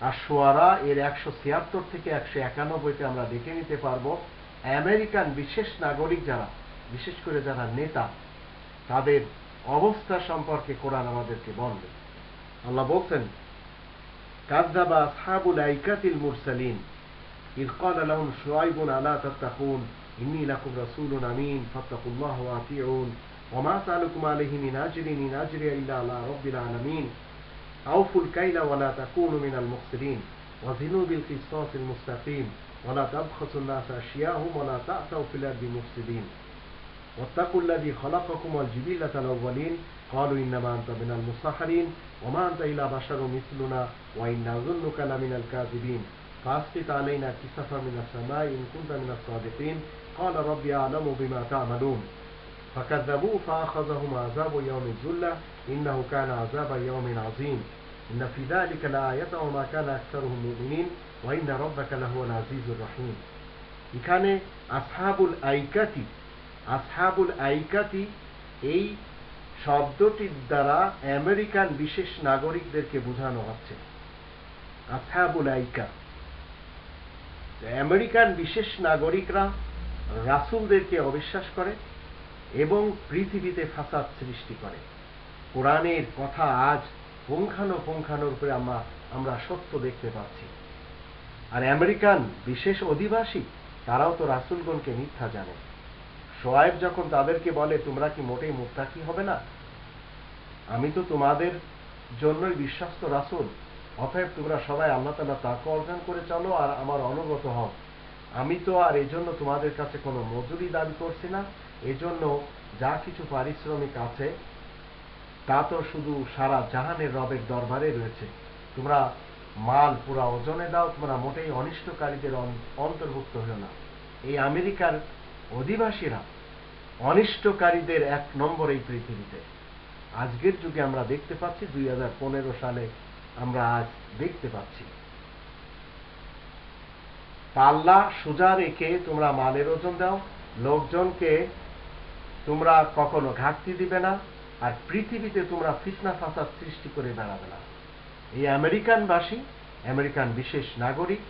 আর সোয়ারা এর একশো ছিয়াত্তর থেকে একশো একানব্বইতে আমরা দেখে নিতে পারবো আমেরিকান বিশেষ নাগরিক যারা বিশেষ করে যারা নেতা তাদের অবস্থা সম্পর্কে কোরআন আমাদেরকে বলবে আল্লাহ বলছেন কাযযাবা আসহাবুল আইকাতিল মুরসালিন إذ قال لهم شعيب ألا تتقون إني لكم رسول أمين فاتقوا الله وأطيعون وما أسألكم عليه من أجر إن أجري إلا على رب العالمين أوفوا الكيل ولا تكونوا من المخسرين وزنوا بالقسطاس المستقيم. ولا تبخسوا الناس أشياءهم ولا تأتوا في الأرض مفسدين. واتقوا الذي خلقكم والجبلة الأولين. قالوا إنما أنت من المسحرين. وما أنت إلا بشر مثلنا. وإن نظنك لمن الكاذبين. فأسقط علينا كسفا من السماء إن كنت من الصادقين. قال ربي أعلم بما تعملون. فكذبوه فأخذهم عذاب يوم الذلة إنه كان عذاب يوم عظيم إن في ذلك لآية وما كان أكثرهم مؤمنين وإن ربك لهو العزيز الرحيم এখানে আসহাবুল আইকাতি আসহাবুল আইকাতি এই শব্দটির দ্বারা আমেরিকান বিশেষ নাগরিকদেরকে বোঝানো হচ্ছে আসহাবুল আইকা আমেরিকান বিশেষ নাগরিকরা রাসুলদেরকে অবিশ্বাস করে এবং পৃথিবীতে ফাসাদ সৃষ্টি করে। কোরআনের কথা আজ পুঙ্খানুপুঙ্খানুর উপরে আমরা আমরা সত্য দেখতে পাচ্ছি। আর আমেরিকান বিশেষ অধিবাসী, তারাও তো রাসুলগণকে মিথ্যা জানে। সোয়েব যখন তাদেরকে বলে, তোমরা কি মোটেই মুত্তাকি হবে না? আমি তো তোমাদের জন্যই বিশ্বস্ত রাসুল, অতএব তোমরা সবাই আল্লাহ তালা তাকে অর্জন করে চলো আর আমার অনুগত হও। আমি তো আর এজন্য তোমাদের কাছে কোনো মজুরি দাবি করছি না। এজন্য যা কিছু পারিশ্রমিক আছে, তা তো শুধু সারা জাহানের রবের দরবারে রয়েছে। তোমরা মাল পুরা ওজনে দাও, তোমরা মোটেই অনিষ্টকারীদের অন্তর্ভুক্ত হও না। এই আমেরিকার অধিবাসীরা অনিষ্টকারীদের এক নম্বর এই পৃথিবীতে। আজকের যুগে আমরা দেখতে পাচ্ছি, দুই হাজার পনেরো সালে আমরা আজ দেখতে পাচ্ছি। পাল্লা সোজা রেখে তোমরা মালের ওজন দাও। লোকজনকে তোমরা কখনো ঘাটতি দিবে না, আর পৃথিবীতে তোমরা ফিতনা ফাসাদ সৃষ্টি করে বেড়াবে না। এই আমেরিকানবাসী, আমেরিকান বিশেষ নাগরিক,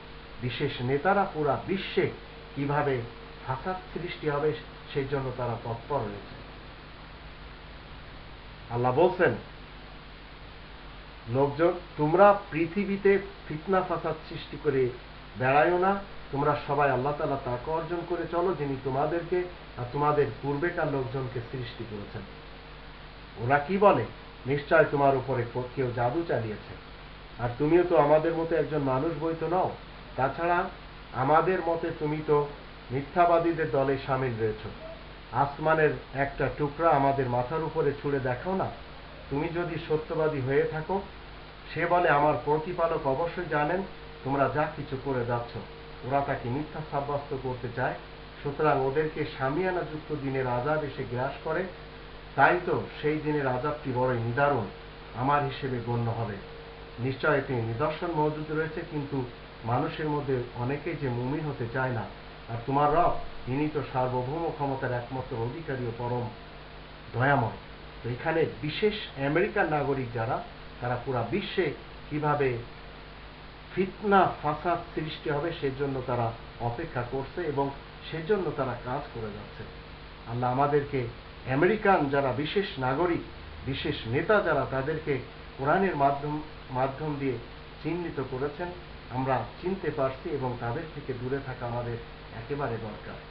বিশেষ নেতারা পুরা বিশ্বে কীভাবে ফাসাদ সৃষ্টি হবে সেই জন্য তারা তৎপর রয়েছে আল্লাহ বলছেন, লোকজন, তোমরা পৃথিবীতে ফিতনা ফাসাদ সৃষ্টি করে বেড়ায়ও না, তোমরা সবাই আল্লাহ তালা তাকে অর্জন করে চলো, যিনি তোমাদেরকে আর তোমাদের পূর্বেকার লোকজনকে সৃষ্টি করেছেন। ওরা কি বলে? নিশ্চয় তোমার উপরে কেউ জাদু চালিয়েছে। আর তুমিও তো আমাদের মতো একজন মানুষ বই তো নও। তাছাড়া আমাদের মতে তুমি তো মিথ্যাবাদীদের দলে সামিল রয়েছ। আসমানের একটা টুকরা আমাদের মাথার উপরে ছুড়ে দেখাও না। তুমি যদি সত্যবাদী হয়ে থাকো, সে বলে আমার প্রতিপালক অবশ্যই জানেন তোমরা যা কিছু করে যাচ্ছ, ওরা তাকে মিথ্যা সাব্যস্ত করতে চায়। সুতরাং ওদেরকে সামিয়ানা যুক্ত দিনের আজাব এসে গ্রাস করে। তাই তো সেই দিনের আজাবটি বড়ই নিদারুণ, আমার হিসেবে গণ্য হবে। নিশ্চয় এতে নিদর্শন মজুদ রয়েছে, কিন্তু মানুষের মধ্যে অনেকেই যে মুমিন হতে চায় না। আর তোমার রব তিনি তো সার্বভৌম ক্ষমতার একমাত্র অধিকারী ও পরম দয়াময়। তো এখানে বিশেষ আমেরিকান নাগরিক যারা, তারা পুরা বিশ্বে কীভাবে ফিতনা, ফাসাদ সৃষ্টি হবে সেজন্য তারা অপেক্ষা করছে এবং সেজন্য তারা কাজ করে যাচ্ছে। আল্লাহ আমাদেরকে আমেরিকান যারা বিশেষ নাগরিক, বিশেষ নেতা যারা তাদেরকে কোরআনের মাধ্যম মাধ্যম দিয়ে চিহ্নিত করেছেন, আমরা চিনতে পারছি এবং তাদের থেকে দূরে থাকা আমাদের একেবারে দরকার।